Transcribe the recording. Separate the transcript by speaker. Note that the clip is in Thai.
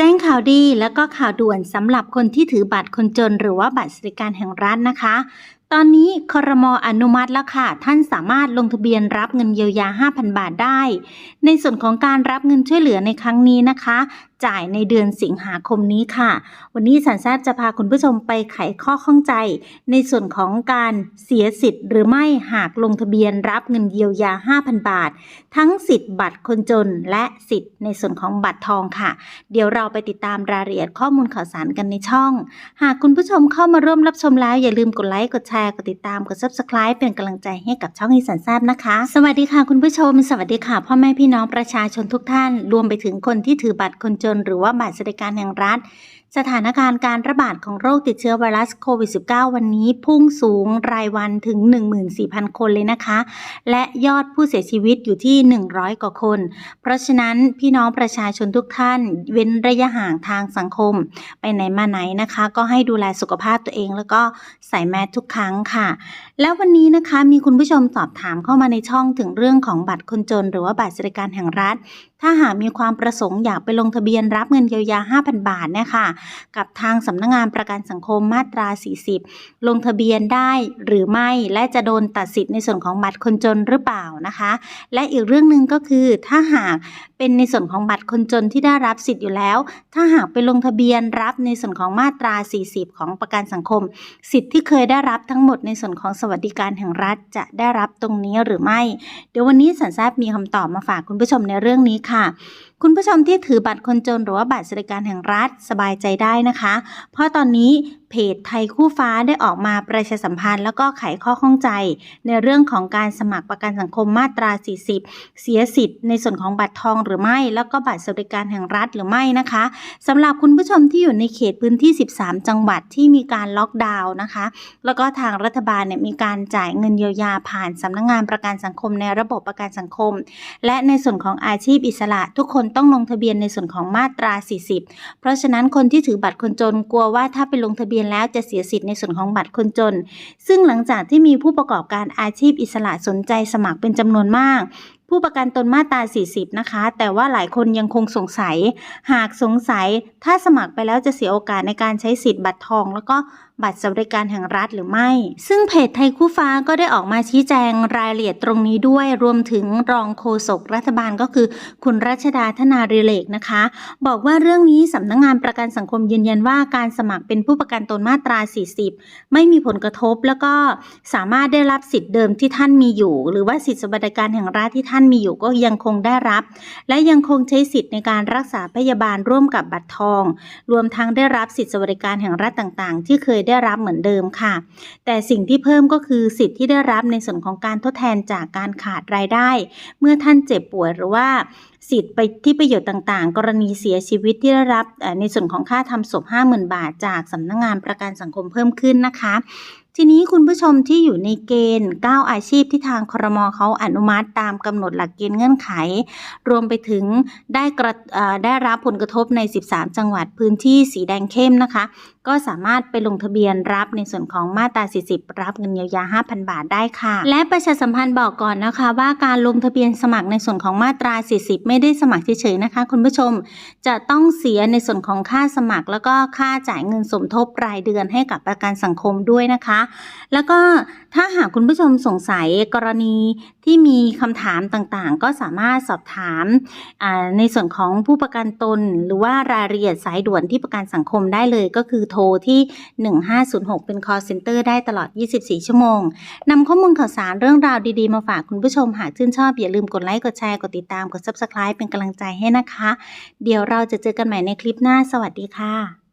Speaker 1: แจ้งข่าวดีและก็ข่าวด่วนสำหรับคนที่ถือบัตรคนจน หรือว่าบัตรสวัสดิการแห่งรัฐนะคะ ตอนนี้คอรมออนุมัติแล้วค่ะ ท่านสามารถลงทะเบียนรับเงินเยียวยา 5,000 บาทได้ ในส่วนของการรับเงินช่วยเหลือในครั้งนี้นะคะ จ่ายในเดือนสิงหาคมนี้ค่ะ วันนี้สันแซบจะพาคุณผู้ชมไปไขข้อข้องใจ ในส่วนของการเสียสิทธิ์หรือไม่หากลงทะเบียนรับเงินเยียวยา 5,000 บาท ทั้งสิทธิ์บัตรคนจนและสิทธิ์ในส่วนของบัตรทองค่ะ เดี๋ยวเราไปติดตามรายละเอียดข้อมูลข่าวสารกันในช่อง หากคุณผู้ชมเข้ามาร่วมรับชมแล้วอย่าลืมกดไลค์กดแชร์กดติดตามกด subscribe เป็นกำลังใจให้กับช่องอีสานแซบนะคะ สวัสดีค่ะคุณผู้ชม สวัสดีค่ะพ่อแม่พี่น้องประชาชนทุกท่าน รวมไปถึงคนที่ถือบัตรคนจนหรือว่าบัตรสวัสดิการแห่งรัฐสถานการณ์การระบาดของโรคติดเชื้อไวรัสโควิด -19 วันนี้พุ่งสูงรายวันถึง 14,000 คนเลยนะคะ และยอดผู้เสียชีวิตอยู่ที่ 100 กว่าคน เพราะฉะนั้นพี่น้องประชาชนทุกท่าน เว้นระยะห่างทางสังคม ไปไหนมาไหนนะคะ ก็ให้ดูแลสุขภาพตัวเอง แล้วก็ใส่แมสทุกครั้งค่ะ แล้ววันนี้นะคะมีคุณผู้ชมสอบถามเข้ามาในช่องถึงเรื่องของบัตรคนจน หรือว่าบัตรสวัสดิการแห่งรัฐ ถ้าหากมีความประสงค์อยากไปลงทะเบียนรับเงินเยียวยา 5,000 บาทนี่ยค่ะกับทางสำนักงงานประกันสังคมมาตรา 40 ลงทะเบียนได้หรือไม่และจะโดนตัดสิทธิ์ในส่วนของบัตรคนจนหรือเปล่านะคะ และอีกเรื่องหนึ่งก็คือถ้าหากเป็นในส่วนของบัตรคนจนที่ได้รับสิทธิ์อยู่แล้ว ถ้าหากไปลงทะเบียนรับในส่วนของมาตรา 40 ของประกันสังคม สิทธิ์ที่เคยได้รับทั้งหมดในส่วนของสวัสดิการแห่งรัฐจะได้รับตรงนี้หรือไม่ เดี๋ยววันนี้สันทราบมีคำตอบมาฝากคุณผู้ชมในเรื่องนี้ค่ะ คุณผู้ชมที่ถือบัตรคนจนหรือว่าบัตรสวัสดิการแห่งรัฐสบายใจได้นะคะ เพราะตอนนี้เพจไทยคู่ฟ้าได้ออกมาประชาสัมพันธ์ แล้วก็ไขข้อข้องใจ ในเรื่องของการสมัครประกันสังคมมาตรา 40 เสียสิทธิ์ในส่วนของบัตรทองหรือไม่ แล้วก็บัตรสวัสดิการแห่งรัฐหรือไม่นะคะสำหรับคุณผู้ชมที่อยู่ในเขตพื้นที่ 13 จังหวัดที่มีการล็อกดาวน์นะคะ แล้วก็ทางรัฐบาลเนี่ยมีการจ่ายเงินเยียวยาผ่านสำนักงงานประกันสังคมในระบบประกันสังคม และในส่วนของอาชีพอิสระ ทุกคนต้องลงทะเบียนในส่วนของมาตรา 40 เพราะฉะนั้นคนที่ถือบัตรคนจนกลัวว่าถ้าไปลงทะเบียนแล้วจะเสียสิทธิ์ในส่วนของบัตรคนจน ซึ่งหลังจากที่มีผู้ประกอบการอาชีพอิสระสนใจสมัครเป็นจำนวนมาก ผู้ประกันตนมาตรา 40 นะคะ แต่ว่าหลายคนยังคงสงสัย หากสงสัยถ้าสมัครไปแล้วจะเสียโอกาสในการใช้สิทธิ์บัตรทอง แล้วก็บัตรสวัสดิการแห่งรัฐหรือไม่ ซึ่งเพจไทยคู่ฟ้าก็ได้ออกมาชี้แจงรายละเอียดตรงนี้ด้วย รวมถึงรองโฆษกรัฐบาลก็คือ คุณรัชดาธนาริเลกนะคะ บอกว่าเรื่องนี้สำนักงงานประกันสังคมยืนยันว่าการสมัครเป็นผู้ประกันตนมาตรา 40 ไม่มีผลกระทบแล้วก็สามารถได้รับสิทธิ์เดิมที่ท่านมีอยู่ หรือว่าสิทธิสวัสดิการแห่งรัฐที่ท่านมีอยู่ก็ยังคงได้รับ และยังคงใช้สิทธิ์ในการรักษาพยาบาลร่วมกับบัตรทอง รวมทั้งได้รับสิทธิสวัสดิการแห่งรัฐต่างๆ ที่เคยได้รับเหมือนเดิมค่ะ แต่สิ่งที่เพิ่มก็คือสิทธิ์ที่ได้รับในส่วนของการทดแทนจากการขาดรายได้ เมื่อท่านเจ็บป่วยหรือว่าสิทธิ์ไปที่ประโยชน์ต่างๆ กรณีเสียชีวิตที่ได้รับในส่วนของค่าทำศพ 50,000 บาท จากสำนักงงานประกันสังคมเพิ่มขึ้นนะคะ ทีนี้คุณผู้ชมที่อยู่ในเกณฑ์ 9 อาชีพที่ทางครมเขาอนุมัติตามกำหนดหลักเกณฑ์เงื่อนไข รวมไปถึงได้กระได้รับผลกระทบใน 13 จังหวัดพื้นที่สีแดงเข้มนะคะ ก็สามารถไปลงทะเบียนรับในส่วนของมาตรา 40 รับเงินเยียวยา 5,000 บาทได้ค่ะ และประชาสัมพันธ์บอกก่อนนะคะว่าการลงทะเบียนสมัครในส่วนของมาตรา 40 ไม่ได้สมัครเฉยๆนะคะ คุณผู้ชมจะต้องเสียในส่วนของค่าสมัคร แล้วก็ค่าจ่ายเงินสมทบรายเดือนให้กับประกันสังคมด้วยนะคะแล้วก็ถ้าหากคุณผู้ชมสงสัยกรณีที่มีคำถามต่างๆ ก็สามารถสอบถามในส่วนของผู้ประกันตน หรือว่ารายละเอียดสายด่วนที่ประกันสังคมได้เลยก็คือโทรที่ 1506 เป็น call center ได้ตลอด 24 ชั่วโมงนำข้อมูลข่าวสารเรื่องราวดีๆ มาฝากคุณผู้ชมหากชื่นชอบ อย่าลืมกดไลค์กดแชร์กดติดตามกด subscribe เป็นกำลังใจให้นะคะ เดี๋ยวเราจะเจอกันใหม่ในคลิปหน้าสวัสดีค่ะ